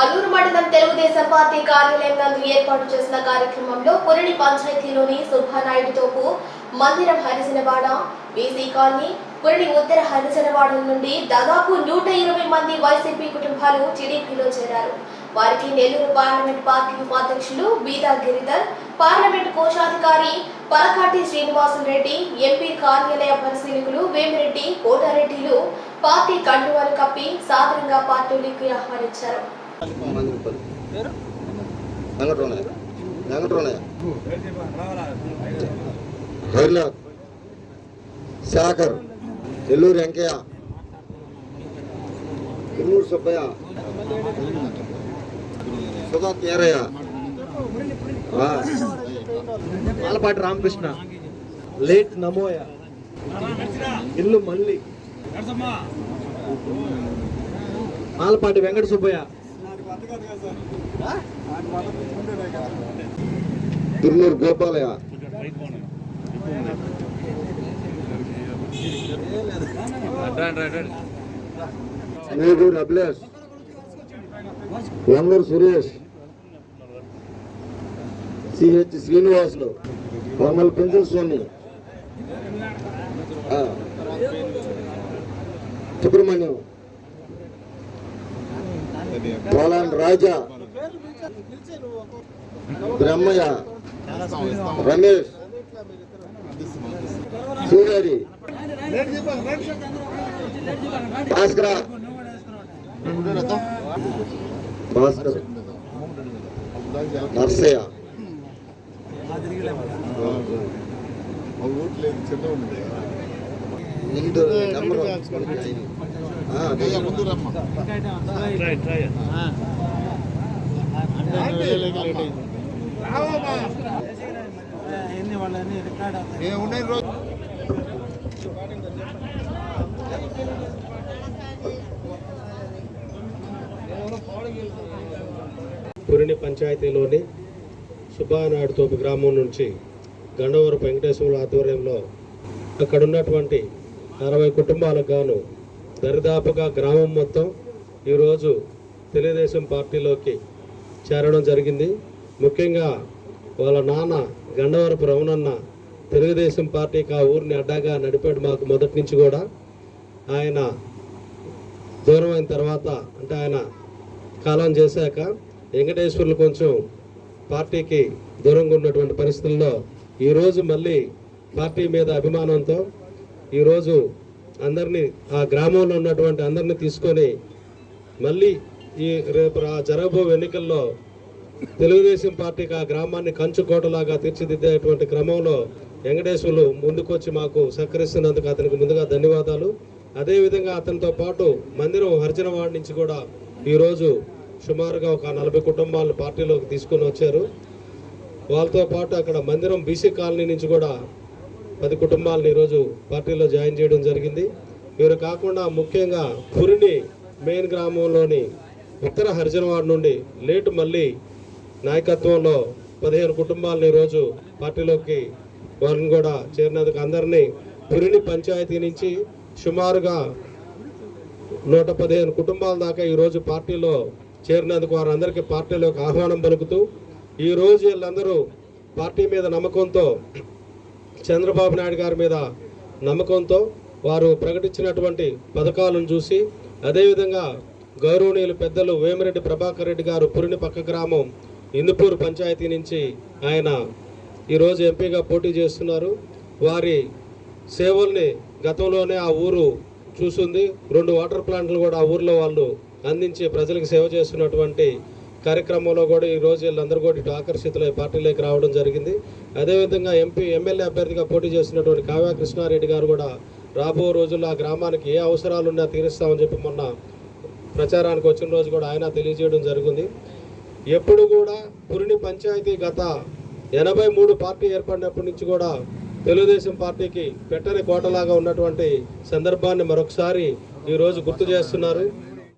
అల్లూరు మండలం తెలుగుదేశం పార్టీ కార్యాలయం నందు ఏర్పాటు చేసిన కార్యక్రమంలో పురిడి పంచాయతీలోని సుబ్బానాయుడుతోపు మందిరం హరిజనవాడ బీసీ కాలనీ పురిడి ఉత్తర హరిజనవాడ నుండి దాదాపు నూట ఇరవై మంది వైసీపీ కుటుంబాలు టీడీపీలో చేరారు. వారికి నెల్లూరు పార్లమెంట్ పార్టీ ఉపాధ్యక్షులు బీదా గిరిధర్ పార్లమెంట్ కోశాధికారి పలకాటి శ్రీనివాసులరెడ్డి ఎంపీ కార్యాలయ పరిశీలకులు వేమిరెడ్డి కోటారెడ్డిలు పార్టీ కండువాలు కప్పి సాధారణంగా పార్టీలోకి ఆహ్వానించారు. మందిరపల్లి వెంకటరమణయ్య. వెంకటరమణయ్య. శాఖర్. ఎల్లూరు వెంకయ్య. ఎల్లూరు సుబ్బయ్య. సుధా తేరయ్య పాలపాటి రామకృష్ణ. లేట్ నమోయ. ఇల్లు మల్లి. పాలపాటి వెంకట సుబ్బయ్య. తుర్నూరు గోపాలయ మేగూరు అభిలాష్. వంగూరు సురేష్. సిహెచ్ శ్రీనివాసులు. కొమ్మల పెంచల స్వామి సుబ్రహ్మణ్యం. పోలాండ్ రాజా బ్రహ్మయ్య రమేష్ సూర్యారి భాస్కర భాస్కర్ నర్సయ్య. ముందు నెంబరు ఆ, పురిని పంచాయతీలోని సుబ్బానాయుడు తోపు గ్రామం నుంచి గండవరపు వెంకటేశ్వరుల ఆధ్వర్యంలో అక్కడ ఉన్నటువంటి అరవై కుటుంబాలకు గాను దరిదాపుగా గ్రామం మొత్తం ఈరోజు తెలుగుదేశం పార్టీలోకి చేరడం జరిగింది. ముఖ్యంగా వాళ్ళ నాన్న గండవరపు రమణన్న తెలుగుదేశం పార్టీకి ఆ ఊరిని అడ్డాగా నడిపాడు మాకు మొదటి నుంచి కూడా. ఆయన దూరం అయిన తర్వాత అంటే ఆయన కాలం చేశాక వెంకటేశ్వర్లు కొంచెం పార్టీకి దూరంగా ఉన్నటువంటి పరిస్థితుల్లో ఈరోజు మళ్ళీ పార్టీ మీద అభిమానంతో ఈరోజు అందరినీ ఆ గ్రామంలో ఉన్నటువంటి అందరినీ తీసుకొని మళ్ళీ ఈ రేపు జరగబో ఎన్నికల్లో తెలుగుదేశం పార్టీకి ఆ గ్రామాన్ని కంచుకోటలాగా తీర్చిదిద్దేటువంటి క్రమంలో వెంకటేశ్వర్లు ముందుకొచ్చి మాకు సహకరిస్తున్నందుకు అతనికి ముందుగా ధన్యవాదాలు. అదేవిధంగా అతనితో పాటు మందిరం హర్జనవాడ నుంచి కూడా ఈరోజు సుమారుగా ఒక నలభై కుటుంబాలను పార్టీలోకి తీసుకొని వచ్చారు. వాళ్ళతో పాటు అక్కడ మందిరం బీసీ కాలనీ నుంచి కూడా పది కుటుంబాలను ఈరోజు పార్టీలో జాయిన్ చేయడం జరిగింది. వీరు కాకుండా ముఖ్యంగా పురిని మెయిన్ గ్రామంలోని ఉత్తర హరిజనవాడ నుండి లేటు మళ్ళీ నాయకత్వంలో పదిహేను కుటుంబాలను ఈరోజు పార్టీలోకి వారిని కూడా చేరినందుకు అందరినీ పురిని పంచాయతీ నుంచి సుమారుగా నూట పదిహేను కుటుంబాల దాకా ఈరోజు పార్టీలో చేరినందుకు వారందరికీ పార్టీలోకి ఆహ్వానం పలుకుతూ ఈ రోజు వీళ్ళందరూ పార్టీ మీద నమ్మకంతో చంద్రబాబు నాయుడు గారి మీద నమ్మకంతో వారు ప్రకటించినటువంటి పథకాలను చూసి అదేవిధంగా గౌరవనీయులు పెద్దలు వేమిరెడ్డి ప్రభాకర్ రెడ్డి గారు పురిని పక్క గ్రామం ఇందుపూర్ పంచాయతీ నుంచి ఆయన ఈరోజు ఎంపీగా పోటీ చేస్తున్నారు. వారి సేవల్ని గతంలోనే ఆ ఊరు చూసింది. రెండు వాటర్ ప్లాంట్లు కూడా ఆ ఊర్లో వాళ్ళు అందించి ప్రజలకు సేవ చేస్తున్నటువంటి కార్యక్రమంలో కూడా ఈ రోజు వీళ్ళందరూ కూడా ఇటు ఆకర్షితులై పార్టీలోకి రావడం జరిగింది. అదేవిధంగా ఎంపీ ఎమ్మెల్యే అభ్యర్థిగా పోటీ చేసినటువంటి కావ్య కృష్ణారెడ్డి గారు కూడా రాబో రోజుల్లో ఆ గ్రామానికి ఏ అవసరాలు ఉన్నా తీరుస్తామని చెప్పి మొన్న ప్రచారానికి వచ్చిన రోజు కూడా ఆయన తెలియజేయడం జరిగింది. ఎప్పుడు కూడా పురిని పంచాయతీ గత ఎనభై మూడు పార్టీ ఏర్పడినప్పటి నుంచి కూడా తెలుగుదేశం పార్టీకి పెట్టని కోటలాగా ఉన్నటువంటి సందర్భాన్ని మరొకసారి ఈరోజు గుర్తు చేస్తున్నారు.